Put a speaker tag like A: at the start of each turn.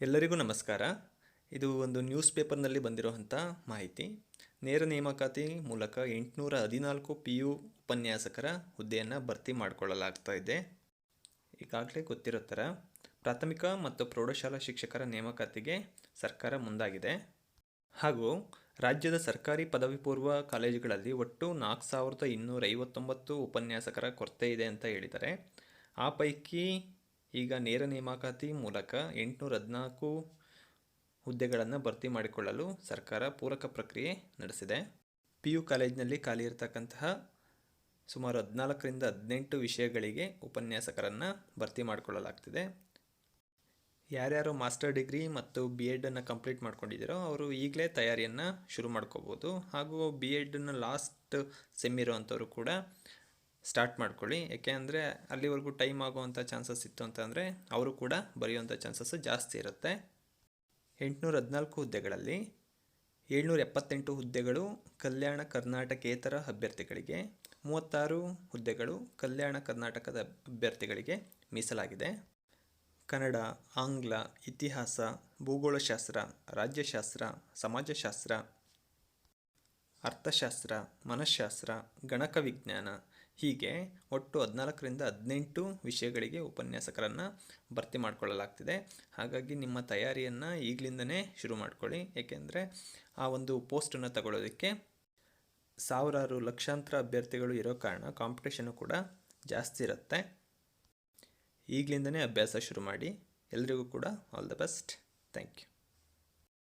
A: ಎಲ್ಲರಿಗೂ ನಮಸ್ಕಾರ. ಇದು ಒಂದು ನ್ಯೂಸ್ ಪೇಪರ್ನಲ್ಲಿ ಬಂದಿರುವಂಥ ಮಾಹಿತಿ. ನೇರ ನೇಮಕಾತಿ ಮೂಲಕ ಎಂಟುನೂರ ಹದಿನಾಲ್ಕು ಪಿ ಯು ಉಪನ್ಯಾಸಕರ ಹುದ್ದೆಯನ್ನು ಭರ್ತಿ ಮಾಡಿಕೊಳ್ಳಲಾಗ್ತಾ ಇದೆ. ಈಗಾಗಲೇ ಗೊತ್ತಿರೋ ಥರ ಪ್ರಾಥಮಿಕ ಮತ್ತು ಪ್ರೌಢಶಾಲಾ ಶಿಕ್ಷಕರ ನೇಮಕಾತಿಗೆ ಸರ್ಕಾರ ಮುಂದಾಗಿದೆ. ಹಾಗೂ ರಾಜ್ಯದ ಸರ್ಕಾರಿ ಪದವಿ ಪೂರ್ವ ಕಾಲೇಜುಗಳಲ್ಲಿ ಒಟ್ಟು ನಾಲ್ಕು ಸಾವಿರದ ಇನ್ನೂರ ಐವತ್ತೊಂಬತ್ತು ಉಪನ್ಯಾಸಕರ ಕೊರತೆ ಇದೆ ಅಂತ ಹೇಳಿದ್ದಾರೆ ಆ ಪೈಕಿ ಈಗ ನೇರ ನೇಮಕಾತಿ ಮೂಲಕ ಎಂಟುನೂರ ಹದಿನಾಲ್ಕು ಹುದ್ದೆಗಳನ್ನು ಭರ್ತಿ ಮಾಡಿಕೊಳ್ಳಲು ಸರ್ಕಾರ ಪೂರಕ ಪ್ರಕ್ರಿಯೆ ನಡೆಸಿದೆ. ಪಿ ಯು ಕಾಲೇಜಿನಲ್ಲಿ ಖಾಲಿ ಇರತಕ್ಕಂತಹ ಸುಮಾರು ಹದಿನಾಲ್ಕರಿಂದ ಹದಿನೆಂಟು ವಿಷಯಗಳಿಗೆ ಉಪನ್ಯಾಸಕರನ್ನು ಭರ್ತಿ ಮಾಡಿಕೊಳ್ಳಲಾಗ್ತಿದೆ. ಯಾರ್ಯಾರು ಮಾಸ್ಟರ್ ಡಿಗ್ರಿ ಮತ್ತು ಬಿ ಎಡನ್ನು ಕಂಪ್ಲೀಟ್ ಮಾಡ್ಕೊಂಡಿದ್ದೀರೋ ಅವರು ಈಗಲೇ ತಯಾರಿಯನ್ನು ಶುರು ಮಾಡ್ಕೋಬೋದು. ಹಾಗೂ ಬಿ ಎಡನ್ನು ಲಾಸ್ಟ್ ಸೆಮ್ ಇರೋವಂಥವ್ರು ಕೂಡ ಸ್ಟಾರ್ಟ್ ಮಾಡ್ಕೊಳ್ಳಿ. ಯಾಕೆ ಅಂದರೆ ಅಲ್ಲಿವರೆಗೂ ಟೈಮ್ ಆಗುವಂಥ ಚಾನ್ಸಸ್ ಇತ್ತು ಅಂತಂದರೆ ಅವರು ಕೂಡ ಬರೆಯುವಂಥ ಚಾನ್ಸಸ್ಸು ಜಾಸ್ತಿ ಇರುತ್ತೆ. ಎಂಟುನೂರ ಹದಿನಾಲ್ಕು ಹುದ್ದೆಗಳಲ್ಲಿ ಏಳ್ನೂರ ಎಪ್ಪತ್ತೆಂಟು ಹುದ್ದೆಗಳು ಕಲ್ಯಾಣ ಕರ್ನಾಟಕೇತರ ಅಭ್ಯರ್ಥಿಗಳಿಗೆ, ಮೂವತ್ತಾರು ಹುದ್ದೆಗಳು ಕಲ್ಯಾಣ ಕರ್ನಾಟಕದ ಅಭ್ಯರ್ಥಿಗಳಿಗೆ ಮೀಸಲಾಗಿದೆ. ಕನ್ನಡ, ಆಂಗ್ಲ, ಇತಿಹಾಸ, ಭೂಗೋಳಶಾಸ್ತ್ರ, ರಾಜ್ಯಶಾಸ್ತ್ರ, ಸಮಾಜಶಾಸ್ತ್ರ, ಅರ್ಥಶಾಸ್ತ್ರ, ಮನಃಶಾಸ್ತ್ರ ಗಣಕ ವಿಜ್ಞಾನ ಹೀಗೆ ಒಟ್ಟು ಹದಿನಾಲ್ಕರಿಂದ ಹದಿನೆಂಟು ವಿಷಯಗಳಿಗೆ ಉಪನ್ಯಾಸಕರನ್ನು ಭರ್ತಿ ಮಾಡಿಕೊಳ್ಳಲಾಗ್ತಿದೆ. ಹಾಗಾಗಿ ನಿಮ್ಮ ತಯಾರಿಯನ್ನು ಈಗಲಿಂದನೇ ಶುರು ಮಾಡ್ಕೊಳ್ಳಿ. ಏಕೆಂದರೆ ಆ ಒಂದು ಪೋಸ್ಟನ್ನು ತಗೊಳ್ಳೋದಕ್ಕೆ ಸಾವಿರಾರು ಲಕ್ಷಾಂತರ ಅಭ್ಯರ್ಥಿಗಳು ಇರೋ ಕಾರಣ ಕಾಂಪಿಟೇಷನು ಕೂಡ ಜಾಸ್ತಿ ಇರುತ್ತೆ. ಈಗಲಿಂದನೇ ಅಭ್ಯಾಸ ಶುರು ಮಾಡಿ. ಎಲ್ರಿಗೂ ಕೂಡ all the best thank you